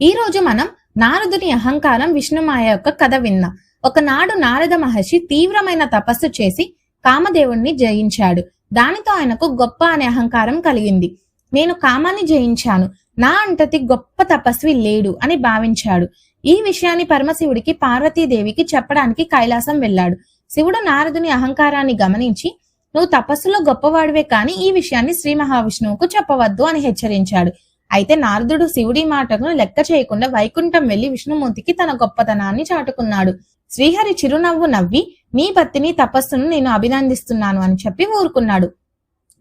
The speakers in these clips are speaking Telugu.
ఈ రోజు మనం నారదుని అహంకారం విష్ణుమాయ యొక్క కథ విన్నాం. ఒకనాడు నారద మహర్షి తీవ్రమైన తపస్సు చేసి కామదేవుణ్ణి జయించాడు. దానితో ఆయనకు గొప్ప అనే అహంకారం కలిగింది. నేను కామాన్ని జయించాను. నా అంతటి గొప్ప తపస్వి లేడు అని భావించాడు. ఈ విషయాన్ని పరమశివుడికి పార్వతీదేవికి చెప్పడానికి కైలాసం వెళ్ళాడు. శివుడు నారదుని అహంకారాన్ని గమనించి నువ్వు తపస్సులో గొప్పవాడివే కాని ఈ విషయాన్ని శ్రీ మహావిష్ణువుకు చెప్పవద్దు అని హెచ్చరించాడు. అయితే నారదుడు శివుడి మాటను లెక్క చేయకుండా వైకుంఠం వెళ్ళి విష్ణుమూర్తికి తన గొప్పతనాన్ని చాటుకున్నాడు. శ్రీహరి చిరునవ్వు నవ్వి నీ భక్తిని తపస్సును నేను అభినందిస్తున్నాను అని చెప్పి ఊరుకున్నాడు.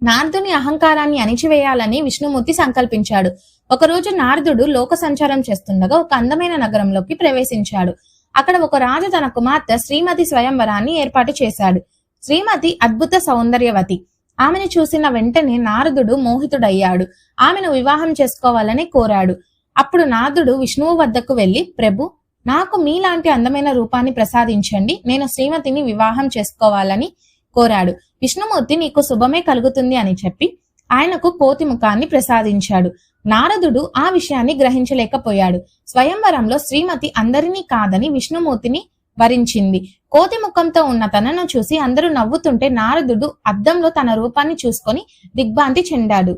నారదుని అహంకారాన్ని అణిచివేయాలని విష్ణుమూర్తి సంకల్పించాడు. ఒకరోజు నారదుడు లోక సంచారం చేస్తుండగా ఒక అందమైన నగరంలోకి ప్రవేశించాడు. అక్కడ ఒక రాజు తన కుమార్తె శ్రీమతి స్వయంవరాన్ని ఏర్పాటు చేశాడు. శ్రీమతి అద్భుత సౌందర్యవతి. ఆమెను చూసిన వెంటనే నారదుడు మోహితుడయ్యాడు. ఆమెను వివాహం చేసుకోవాలని కోరాడు. అప్పుడు నారదుడు విష్ణువు వద్దకు వెళ్ళి ప్రభు నాకు మీలాంటి అందమైన రూపాన్ని ప్రసాదించండి. నేను శ్రీమతిని వివాహం చేసుకోవాలని కోరాడు. విష్ణుమూర్తి నీకు శుభమే కలుగుతుంది అని చెప్పి ఆయనకు కోతి ముఖాన్ని ప్రసాదించాడు. నారదుడు ఆ విషయాన్ని గ్రహించలేకపోయాడు. స్వయంవరంలో శ్రీమతి అందరినీ కాదని విష్ణుమూర్తిని వరించింది కోతి ముఖంతో ఉన్న తనను చూసి అందరూ నవ్వుతుంటే నారదుడు అద్దంలో తన రూపాన్ని చూసుకొని దిగ్భ్రాంతి చెందాడు.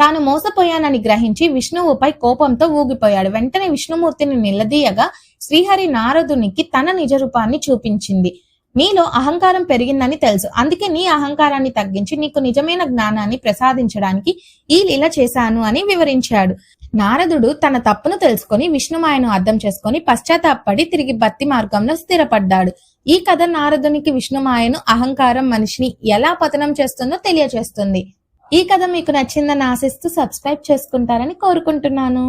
తాను మోసపోయానని గ్రహించి విష్ణువుపై కోపంతో ఊగిపోయాడు. వెంటనే విష్ణుమూర్తిని నిలదీయగా శ్రీహరి నారదునికి తన నిజ రూపాన్ని చూపించింది. నీలో అహంకారం పెరిగిందని తెలుసు. అందుకే నీ అహంకారాన్ని తగ్గించి నీకు నిజమైన జ్ఞానాన్ని ప్రసాదించడానికి ఈ లీల చేశాను అని వివరించాడు. నారదుడు తన తప్పును తెలుసుకొని విష్ణుమాయను అర్థం చేసుకొని పశ్చాత్తాపడి తిరిగి భక్తి మార్గంలో స్థిరపడ్డాడు. ఈ కథ నారదునికి విష్ణుమాయను అహంకారం మనిషిని ఎలా పతనం చేస్తుందో తెలియచేస్తుంది. ఈ కథ మీకు నచ్చిందని ఆశిస్తూ సబ్స్క్రైబ్ చేసుకుంటారని కోరుకుంటున్నాను.